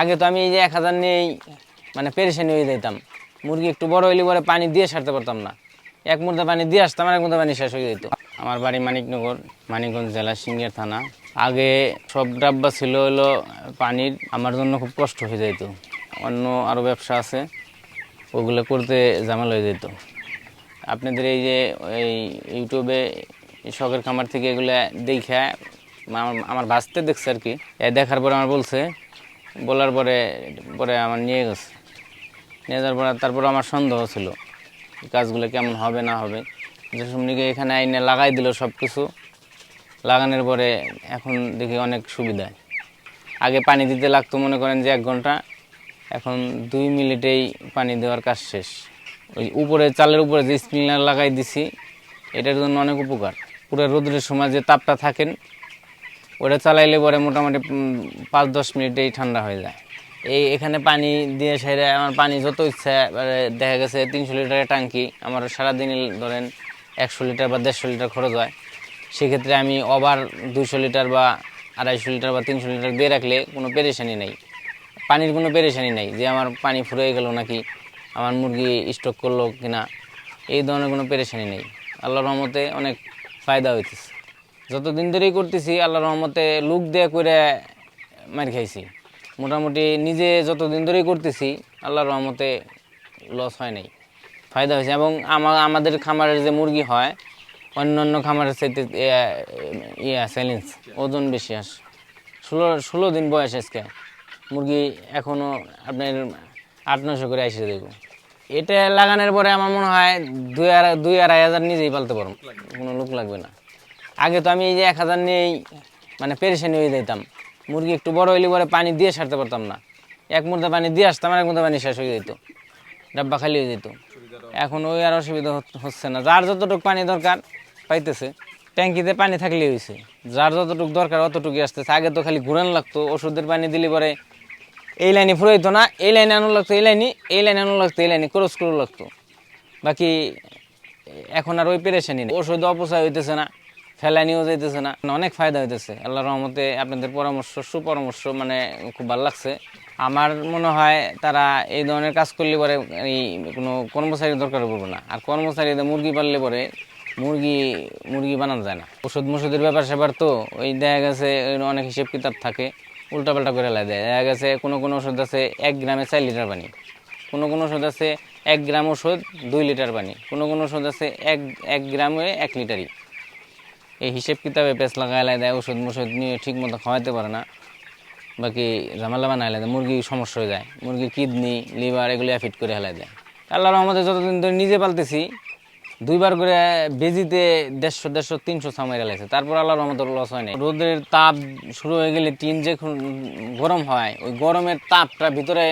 আগে তো আমি এই যে এক হাজার নিয়েই মানে পেরেশানি হয়ে যেতাম মুরগি একটু বড় হইলে পরে পানি দিয়ে সারতে পারতাম না। এক মুদ্রা পানি দিয়ে আসতাম আর এক মুদ্রা পানি শেষ হয়ে যেত আমার বাড়ি মানিকনগর, মানিকগঞ্জ জেলা সিঙ্গিয়ার থানা। আগে সব ডাব্বা ছিল হলো পানির, আমার জন্য খুব কষ্ট হয়ে যেত অন্য আরও ব্যবসা আছে, ওগুলো করতে ঝামেলা হয়ে যেত আপনাদের এই যে এই ইউটিউবে শখের খামার থেকে এগুলো দেখে আমার আমার দেখছে আর কি। দেখার পরে আমার বলছে বলার পরে পরে আমার নিয়ে গেছে। নিয়ে যাওয়ার পরে তারপরে আমার সন্দেহ ছিল কাজগুলো কেমন হবে, না হবে। যে সমনিকে এখানে আইনে লাগাই দিল সব কিছু লাগানোর পরে এখন দেখি অনেক সুবিধা। আগে পানি দিতে লাগতো মনে করেন যে এক ঘণ্টা, এখন দুই মিনিটেই পানি দেওয়ার কাজ শেষ। ওই উপরে, চালের উপরে যে স্প্রিংলার লাগাই দিছি, এটার জন্য অনেক উপকার। পুরো রোদ্রের সময় যে তাপটা থাকেন ওটা চালাইলে পরে মোটামুটি পাঁচ দশ মিনিটেই ঠান্ডা হয়ে যায়। এই এখানে পানি দিয়ে সেরে আমার পানি যত ইচ্ছা এবারে দেখা গেছে তিনশো লিটারের ট্যাঙ্কি আমার সারাদিন ধরেন একশো লিটার বা দেড়শো লিটার খরচ হয়। সেক্ষেত্রে আমি ওভার দুশো লিটার বা আড়াইশো লিটার বা তিনশো লিটার দিয়ে রাখলে কোনো পেরেশানি নেই। পানির কোনো পেরেশানি নেই যে আমার পানি ফুরে গেল নাকি, আমার মুরগি স্টক করল কিনা, এই ধরনের কোনো পেরেশানি নেই। আল্লাহর রহমতে অনেক ফায়দা হইতেছে। যতদিন ধরেই করতেছি, আল্লাহর রহমতে লুক দিয়ে করে মার খাইছি। মোটামুটি নিজে যতদিন ধরেই করতেছি, আল্লাহর রহমতে লস হয় নাই। ফায়দা হয়েছে। এবং আমা- আমাদের খামারের যে মুরগি হয় অন্য অন্য খামারের চাইতে ইয়া- চ্যালেঞ্জ ওজন বেশি আস ষোলো ষোলো দিন বয়স আজকে। মুরগি এখনও আপনার আট নশো করে এসে দেবো এটা লাগানোর পরে আমার মনে হয় দুই আড়াই দুই আড়াই হাজার নিজেই পালতে পারব। কোনো লোক লাগবে না। আগে তো আমি এই যে এক হাজার নিয়েই মানে পেরেশানি হয়ে যেতাম মুরগি একটু বড় হইলে পরে পানি দিয়ে সারতে পারতাম না। এক মুদ্রা পানি দিয়ে আসতাম এক মুদ্রা পানি শেষ হয়ে যেত ডাব্বা খালি হয়ে যেত এখন ওই আর অসুবিধা হচ্ছে না। যার যতটুকু পানি দরকার পাইতেছে, ট্যাঙ্কিতে পানি থাকলেই হয়েছে যার যতটুকু দরকার অতটুকুই আসতেছে। আগে তো খালি ঘুরান লাগতো, ওষুধের পানি দিলে পরে এই লাইনে ফুরাইতো না, এই লাইনে আনো লাগতো, এই লাইনে এই লাইনে আনো লাগতো, এই লাইনে ক্রস করে লাগতো। বাকি এখন আর ওই পেরেশানি নেই। ওষুধ অপচয় হইতেছে না। ফেলানিও যাইতেছে না। অনেক ফায়দা হইতেছে। আল্লাহ রহমতে আপনাদের পরামর্শ, সুপরামর্শ মানে খুব ভালো লাগছে। আমার মনে হয় তারা এই ধরনের কাজ করলে পরে এই কোনো কর্মচারীর দরকার পড়বে না। আর কর্মচারীদের মুরগি পাললে পরে মুরগি মুরগি বানানো যায় না। ওষুধ মষুধের ব্যাপার স্যাপার তো ওই দেখা গেছে অনেক হিসেব কিতাব থাকে, উল্টাপাল্টা করে লাই দেয়। দেখা গেছে কোনো কোনো ওষুধ আছে এক গ্রামে চার লিটার পানি। কোনো কোনো ওষুধ আছে এক গ্রাম ওষুধ দুই লিটার পানি। কোনো কোনো ওষুধ আছে এক এক গ্রামে এক লিটারই। এই হিসেব কিতাবে পেস লাগাই লাই দেয়, ওষুধ মষুধ নিয়ে ঠিক মতো খাওয়াইতে পারে না। বাকি ঝামেলা বানাই দেয় মুরগি সমস্যা হয়ে যায় মুরগি কিডনি, লিভার এগুলো অ্যাফিট করে হেলাই দেয়। আল্লাহর আমাদের যতদিন ধরে নিজে পালতেছি, দুইবার করে বেজিতে দেড়শো দেড়শো, তিনশো সামাই লাগছে তারপর আল্লাহর রহমতের লস হয় নাই। রোদের তাপ শুরু হয়ে গেলে টিন যে গরম হয়, ওই গরমের তাপটা ভিতরে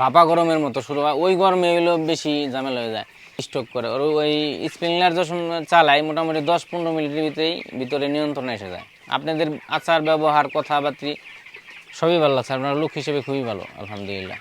ভাপা গরমের মতো শুরু হয়, ওই গরমে এগুলো বেশি ঝামেলা হয়ে যায়। স্টক করে। আর ওই স্প্রিংলার যখন চালায়, মোটামুটি দশ পনেরো মিনিটের ভিতরেই ভিতরে নিয়ন্ত্রণ এসে যায়। আপনাদের আচার, ব্যবহার, কথাবার্তি সবই ভালো আছে আপনার লোক হিসেবে খুবই ভালো, আলহামদুলিল্লাহ।